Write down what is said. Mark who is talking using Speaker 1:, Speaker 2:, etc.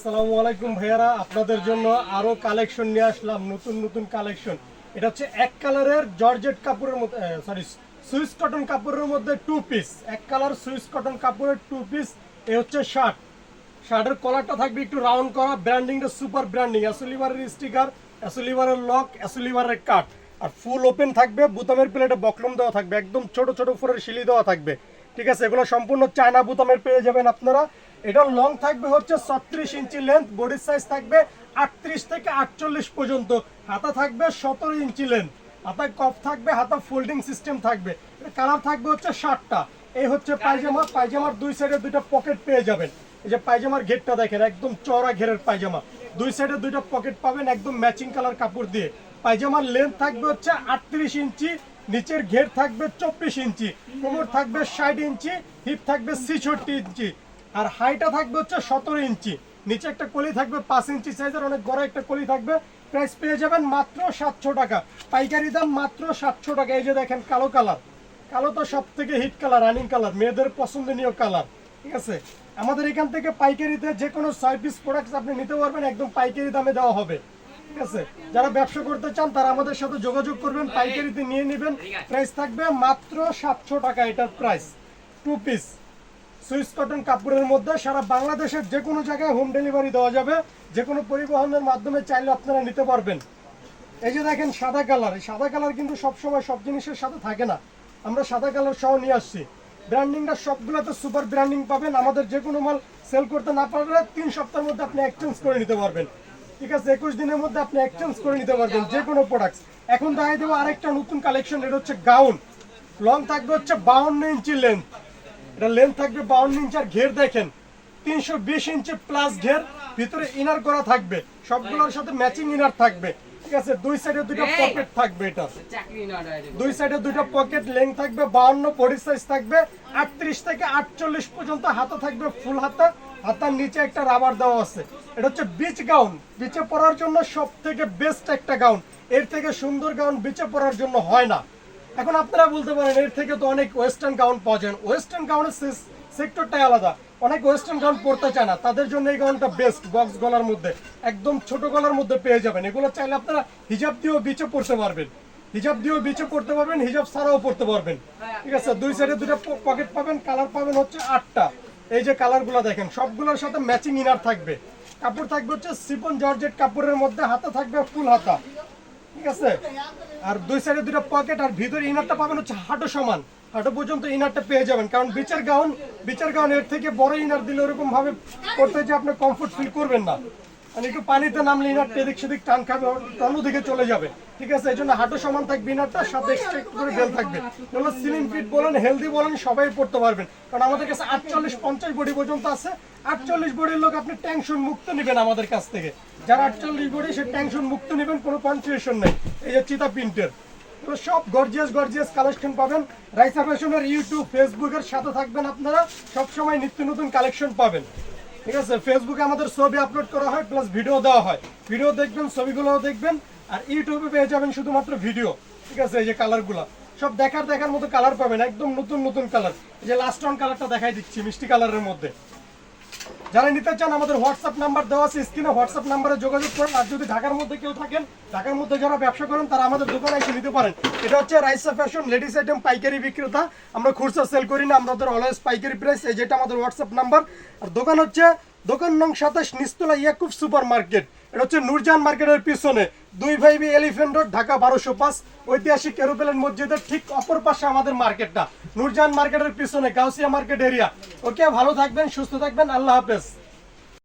Speaker 1: আসসালামু আলাইকুম ভাইয়ারা, আপনাদের জন্য কালেকশন নিয়ে আসলাম, নতুন নতুন কালেকশন। এটা হচ্ছে এক কালারের জর্জেট কাপড়ের মধ্যে সরি সুইস কটন কাপড়ের মধ্যে টু পিস এক কালার সুইস কটন কাপড়ের টু পিস এ হচ্ছে শার্ট শার্টের কলারটা থাকবে একটু রাউন্ড করা ব্র্যান্ডিংটা সুপার ব্র্যান্ডিং অ্যাসোলিভারের স্টিকার লক কাট আর ফুল ওপেন থাকবে, বুতামের প্লেটে বকলম দেওয়া থাকবে, একদম ছোট ছোট ফোরের শিলি দেওয়া থাকবে। ঠিক আছে, এগুলো সম্পূর্ণ চায়না বুতামের পেয়ে যাবেন আপনারা। এটা লং থাকবে হচ্ছে ছত্রিশ ইঞ্চি লেন্থ বডির সাইজ থাকবে আটত্রিশ থেকে আটচল্লিশ পর্যন্ত। হাতা থাকবে সতেরো ইঞ্চি লেন্থ হাতায় কফ থাকবে হাতা ফোল্ডিং সিস্টেম থাকবে। কালার থাকবে হচ্ছে ষাটটা এই হচ্ছে পায়জামা পায়জামার দুই সাইডে দুইটা পকেট পেয়ে যাবেন। এই যে পায়জামার ঘেরটা দেখেন একদম চওড়া ঘেরের পায়জামা। দুই সাইডে দুইটা পকেট পাবেন একদম ম্যাচিং কালার কাপড় দিয়ে। পায়জামার লেন্থ থাকবে হচ্ছে আটত্রিশ ইঞ্চি নিচের ঘের থাকবে চব্বিশ ইঞ্চি কোমর থাকবে ষাট ইঞ্চি হিপ থাকবে ছিষট্টি ইঞ্চি। আর হাইটা থাকবে হচ্ছে সতেরো ইঞ্চি। নিচে একটা কলি থাকবে পাঁচ ইঞ্চি সাইজের অনেক বড় একটা কলি থাকবে। প্রাইস পেয়ে যাবেন মাত্র সাতশো টাকা। পাইকারি দাম মাত্র সাতশো টাকা। এই যে দেখেন কালো কালার কালো তো সব থেকে হিট কালার রানিং কালার মেয়েদের পছন্দনীয় কালার ঠিক আছে? আমাদের এখান থেকে পাইকারিতে যে কোনো ছয় পিস প্রোডাক্ট আপনি নিতে পারবেন, একদম পাইকারি দামে দেওয়া হবে। ঠিক আছে? যারা ব্যবসা করতে চান, তারা আমাদের সাথে যোগাযোগ করবেন, পাইকারিতে নিয়ে নেবেন। প্রাইস থাকবে মাত্র সাতশো টাকা এটার price two piece Swiss cotton কাপড়ের মধ্যে সারা বাংলাদেশের যে কোনো জায়গায় হোম ডেলিভারি দেওয়া যাবে। যে কোনো পরিবহনের মাধ্যমে চাইলে আপনারা নিতে পারবেন। এই যে দেখেন সাদা কালার, এই সাদা কালার কিন্তু সবসময় সব জিনিসের সাথে থাকে না। আমরা সাদা কালার সহ নিয়ে আসছি। ব্র্যান্ডিংটা সবগুলোতে সুপার ব্র্যান্ডিং পাবেন। আমাদের যে কোনো মাল সেল করতে না পারলে তিন সপ্তাহের মধ্যে আপনি এক্সচেঞ্জ করে নিতে পারবেন। ঠিক আছে, একুশ দিনের মধ্যে আপনি এক্সচেঞ্জ করে নিতে পারবেন যে কোনো প্রোডাক্ট এখন দেখাই দেবো আরেকটা নতুন কালেকশন এটা হচ্ছে গাউন লং থাকবে হচ্ছে বাউন্ন ইঞ্চি লেন্থ এটা লেন্থ থাকবে বাউন্ন ইঞ্চি আর ঘের দেখেন। তিনশো বিশ ইঞ্চি প্লাস ঘের ভিতরে ইনার করা থাকবে। সবগুলোর সাথে ম্যাচিং ইনার থাকবে। ঠিক আছে দুই সাইডে দুইটা পকেট থাকবে এটা। দুই সাইডে দুইটা পকেট লেন্থ থাকবে বাউন্ন বডি সাইজ থাকবে আটত্রিশ থেকে আটচল্লিশ পর্যন্ত হাতা থাকবে ফুল হাতা। হাতার নিচে একটা রাবার দেওয়া আছে। এটা হচ্ছে বিচ গাউন বিচে পরার জন্য সব থেকে বেস্ট একটা গাউন এর থেকে সুন্দর গাউন বিচে পরার জন্য হয় না। এখন আপনারা বলতে পারেন, এর থেকে তো অনেক ওয়েস্টার্ন গাউন পাওয়া যায় ওয়েস্টার্ন গাউনের সেক্টরটাই আলাদা। অনেক ওয়েস্টার্ন গাউন পড়তে চায় না। তাদের জন্য এই গাউনটা বেস্ট বক্স গলার মধ্যে। একদম ছোট গলার মধ্যে পেয়ে যাবেন। এগুলো চাইলে আপনারা হিজাব দিয়েও বিচে পড়তে পারবেন। হিজাব দিয়েও বিচে পড়তে পারবেন হিজাব ছাড়াও পড়তে পারবেন। ঠিক আছে? দুই সাইডে দুটো পকেট পাবেন কালার পাবেন হচ্ছে আটটা। এই যে কালারগুলো দেখেন, সবগুলোর সাথে ম্যাচিং ইনার থাকবে। কাপড় থাকবে হচ্ছে সিপন জর্জেট কাপড়ের মধ্যে, হাতা থাকবে ফুল হাতা। ঠিক আছে? আর দুই সাইডে দুটো পকেট আর ভিতরে ইনারটা পাবেন হচ্ছে হাঁটু সমান। হাঁটু পর্যন্ত ইনারটা পেয়ে যাবেন। কারণ বিচের গাউন বিচের গাউন এর থেকে বড় ইনার দিলে ওরকম ভাবে করতে যে আপনি কমফোর্ট ফিল করবেন না। মানে একটু পানিতে নামলে ইনারটা এদিক সেদিক টান খাবে অন্যদিকে চলে যাবে। ঠিক আছে, এই জন্য হাঁটু সমান থাকবে ইনারটার সাথে এক্সট্রা করে বেল থাকবে। এগুলো স্লিম ফিট বলেন হেলদি বলেন, সবাই পড়তে পারবেন। কারণ আমাদের কাছে আটচল্লিশ পঞ্চাশ বডি পর্যন্ত আছে। আটচল্লিশ বডির লোক আপনি টেনশন মুক্ত নেবেন আমাদের কাছ থেকে। যারা আটচল্লিশ বডি সে টেনশন মুক্ত নেবেন, কোনো কনফিউশন নেই। এই যে চিতা প্রিন্টের সব গর্জিয়াস গর্জিয়াস কালেকশন পাবেন। রাইসা ফ্যাশনের ইউটিউব ফেসবুকের সাথে থাকবেন আপনারা। সব সময় নিত্য নতুন কালেকশন পাবেন। ঠিক আছে ফেসবুকে আমাদের ছবি আপলোড করা হয় প্লাস ভিডিও দেওয়া হয়। ভিডিও দেখবেন, ছবিগুলোও দেখবেন, আর ইউটিউবে পেয়ে যাবেন শুধুমাত্র ভিডিও ঠিক আছে, এই যে কালারগুলো সব দেখার দেখার মতো কালার পাবেন, একদম নতুন নতুন কালার এই যে লাস্ট অন কালারটা দেখাই দিচ্ছি, মিষ্টি কালারের মধ্যে। যারা নিতে চান, আমাদের হোয়াটসঅ্যাপ নাম্বার দেওয়া আছে, স্ক্রিনে হোয়াটসঅ্যাপ নাম্বারে যোগাযোগ করেন। আর যদি ঢাকার মধ্যে কেউ থাকেন, ঢাকার মধ্যে যারা ব্যবসা করেন, তারা আমাদের দোকানে এসে নিতে পারেন। এটা হচ্ছে রাইসা ফ্যাশন লেডিস আইটেম পাইকারি বিক্রেতা। আমরা খুচরা সেল করি না আমাদের অলওয়েজ পাইকারি প্রাইস এই যেটা আমাদের হোয়াটসঅ্যাপ নাম্বার আর দোকান হচ্ছে দোকান নং সাতাশ নিস্তলা ইয়াকুব সুপার মার্কেট এটা হচ্ছে নূরজাহান মার্কেটের পিছনে। দুই ভাই বি এলিফেন্ট রোড, ঢাকা বারোশো পাঁচ। ঐতিহাসিক এরোপ্লেন মসজিদের ঠিক অপর পাশে আমাদের মার্কেটটা। নূরজাহান মার্কেটের পিছনে গাউসিয়া মার্কেট এরিয়া ওকে, ভালো থাকবেন, সুস্থ থাকবেন, আল্লাহ হাফেজ।